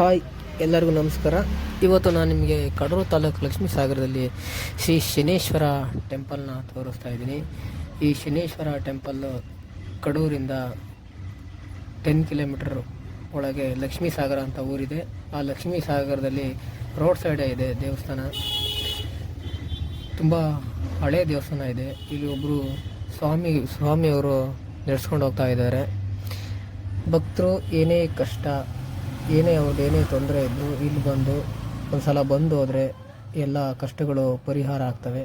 Hi, ಎಲ್ಲರಿಗೂ ನಮಸ್ಕಾರ. ಇವತ್ತು ನಾನು ನಿಮಗೆ ಕಡೂರು ತಾಲೂಕು ಲಕ್ಷ್ಮೀ ಸಾಗರದಲ್ಲಿ ಶ್ರೀ ಶನೇಶ್ವರ ಟೆಂಪಲ್ನ ತೋರಿಸ್ತಾ ಇದ್ದೀನಿ. ಈ ಶನೇಶ್ವರ ಟೆಂಪಲ್ ಕಡೂರಿಂದ ಟೆನ್ ಕಿಲೋಮೀಟರ್ ಒಳಗೆ ಲಕ್ಷ್ಮೀ ಸಾಗರ ಅಂತ ಊರಿದೆ. ಆ ಲಕ್ಷ್ಮೀ ಸಾಗರದಲ್ಲಿ ರೋಡ್ ಸೈಡೇ ಇದೆ ದೇವಸ್ಥಾನ. ತುಂಬ ಹಳೆಯ ದೇವಸ್ಥಾನ ಇದೆ. ಇಲ್ಲಿ ಒಬ್ಬರು ಸ್ವಾಮಿ, ಸ್ವಾಮಿಯವರು ನಡೆಸ್ಕೊಂಡು ಹೋಗ್ತಾ ಇದ್ದಾರೆ. ಭಕ್ತರು ಏನೇ ಕಷ್ಟ ಏನೇ ಅವ್ರದ್ದು ಏನೇ ತೊಂದರೆ ಇದ್ದು ಇಲ್ಲಿ ಬಂದು ಒಂದು ಸಲ ಬಂದು ಹೋದರೆ ಎಲ್ಲ ಕಷ್ಟಗಳು ಪರಿಹಾರ ಆಗ್ತವೆ.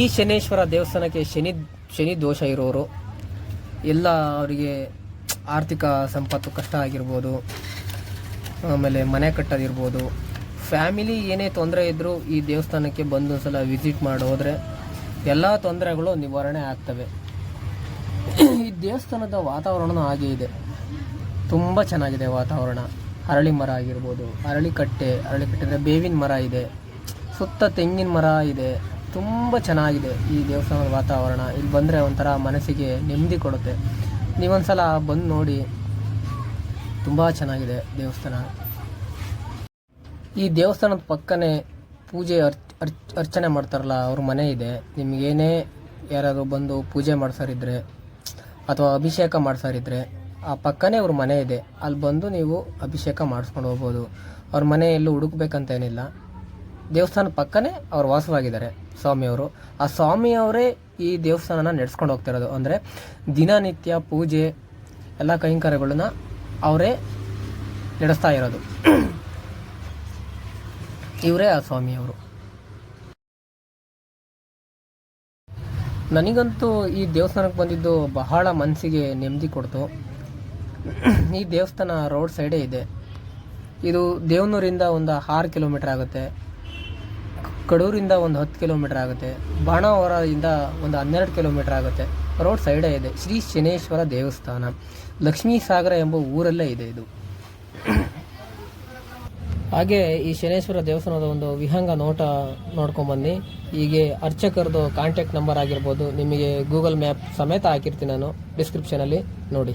ಈ ಶನೇಶ್ವರ ದೇವಸ್ಥಾನಕ್ಕೆ ಶನಿ ಶನಿ ದೋಷ ಇರೋರು, ಎಲ್ಲ ಅವರಿಗೆ ಆರ್ಥಿಕ ಸಂಪತ್ತು ಕಷ್ಟ ಆಗಿರ್ಬೋದು, ಆಮೇಲೆ ಮನೆ ಕಟ್ಟೋದಿರ್ಬೋದು, ಫ್ಯಾಮಿಲಿ ಏನೇ ತೊಂದರೆ ಇದ್ದರೂ ಈ ದೇವಸ್ಥಾನಕ್ಕೆ ಬಂದು ಸಲ ವಿಸಿಟ್ ಮಾಡಿ ಹೋದರೆ ಎಲ್ಲ ತೊಂದರೆಗಳು ನಿವಾರಣೆ ಆಗ್ತವೆ. ಈ ದೇವಸ್ಥಾನದ ವಾತಾವರಣ ಹಾಗೆ ಇದೆ. ತುಂಬ ಚೆನ್ನಾಗಿದೆ ವಾತಾವರಣ. ಅರಳಿ ಮರ ಆಗಿರ್ಬೋದು, ಅರಳಿ ಕಟ್ಟೆ ಅರಳಿ ಕಟ್ಟೆ ಅಂದರೆ ಬೇವಿನ ಮರ ಇದೆ, ಸುತ್ತ ತೆಂಗಿನ ಮರ ಇದೆ, ತುಂಬ ಚೆನ್ನಾಗಿದೆ ಈ ದೇವಸ್ಥಾನದ ವಾತಾವರಣ. ಇಲ್ಲಿ ಬಂದರೆ ಒಂಥರ ಮನಸ್ಸಿಗೆ ನೆಮ್ಮದಿ ಕೊಡುತ್ತೆ. ನೀವೊಂದ್ಸಲ ಬಂದು ನೋಡಿ, ತುಂಬ ಚೆನ್ನಾಗಿದೆ ದೇವಸ್ಥಾನ. ಈ ದೇವಸ್ಥಾನದ ಪಕ್ಕನೇ ಪೂಜೆ ಅರ್ಚ್ ಅರ್ಚನೆ ಮಾಡ್ತಾರಲ್ಲ, ಅವ್ರ ಮನೆ ಇದೆ. ನಿಮಗೇನೇ ಯಾರಾದರೂ ಬಂದು ಪೂಜೆ ಮಾಡ್ಸೋರಿದ್ರೆ, ಅಥವಾ ಅಭಿಷೇಕ ಮಾಡ್ಸೋರಿದ್ರೆ ಆ ಪಕ್ಕನೇ ಅವ್ರ ಮನೆ ಇದೆ. ಅಲ್ಲಿ ಬಂದು ನೀವು ಅಭಿಷೇಕ ಮಾಡಿಸ್ಕೊಂಡು ಹೋಗ್ಬೋದು. ಅವ್ರ ಮನೆಯಲ್ಲೂ ಹುಡುಕ್ಬೇಕಂತ ಏನಿಲ್ಲ. ದೇವಸ್ಥಾನದ ಪಕ್ಕನೇ ಅವ್ರು ವಾಸವಾಗಿದ್ದಾರೆ, ಸ್ವಾಮಿಯವರು. ಆ ಸ್ವಾಮಿಯವರೇ ಈ ದೇವಸ್ಥಾನನ ನಡೆಸ್ಕೊಂಡು ಹೋಗ್ತಿರೋದು. ಅಂದರೆ ದಿನನಿತ್ಯ ಪೂಜೆ, ಎಲ್ಲ ಕೈಂಕರ್ಯಗಳನ್ನ ಅವರೇ ನಡೆಸ್ತಾ ಇರೋದು. ಇವರೇ ಆ ಸ್ವಾಮಿಯವರು. ನನಗಂತೂ ಈ ದೇವಸ್ಥಾನಕ್ಕೆ ಬಂದಿದ್ದು ಬಹಳ ಮನಸ್ಸಿಗೆ ನೆಮ್ಮದಿ ಕೊಡ್ತು. ಈ ದೇವಸ್ಥಾನ ರೋಡ್ ಸೈಡೇ ಇದೆ. ಇದು ದೇವನೂರಿಂದ ಒಂದು ಆರು ಕಿಲೋಮೀಟರ್ ಆಗುತ್ತೆ. ಕಡೂರಿಂದ ಒಂದು ಹತ್ತು ಕಿಲೋಮೀಟರ್ ಆಗುತ್ತೆ. ಬಾಣಾವರದಿಂದ ಒಂದು ಹನ್ನೆರಡು ಕಿಲೋಮೀಟರ್ ಆಗುತ್ತೆ. ರೋಡ್ ಸೈಡೇ ಇದೆ. ಶ್ರೀ ಶನೇಶ್ವರ ದೇವಸ್ಥಾನ. ಲಕ್ಷ್ಮೀ ಸಾಗರ ಎಂಬ ಊರಲ್ಲೇ ಇದೆ ಇದು. ಹಾಗೆ ಈ ಶನೇಶ್ವರ ದೇವಸ್ಥಾನದ ಒಂದು ವಿಹಂಗ ನೋಟ ನೋಡ್ಕೊಂಬನ್ನಿ. ಹೀಗೆ ಅರ್ಚಕರದು ಕಾಂಟ್ಯಾಕ್ಟ್ ನಂಬರ್ ಆಗಿರ್ಬೋದು. ನಿಮಗೆ ಗೂಗಲ್ ಮ್ಯಾಪ್ ಸಮೇತ ಹಾಕಿರ್ತೀನಿ ನಾನು. ಡಿಸ್ಕ್ರಿಪ್ಷನಲ್ಲಿ ನೋಡಿ.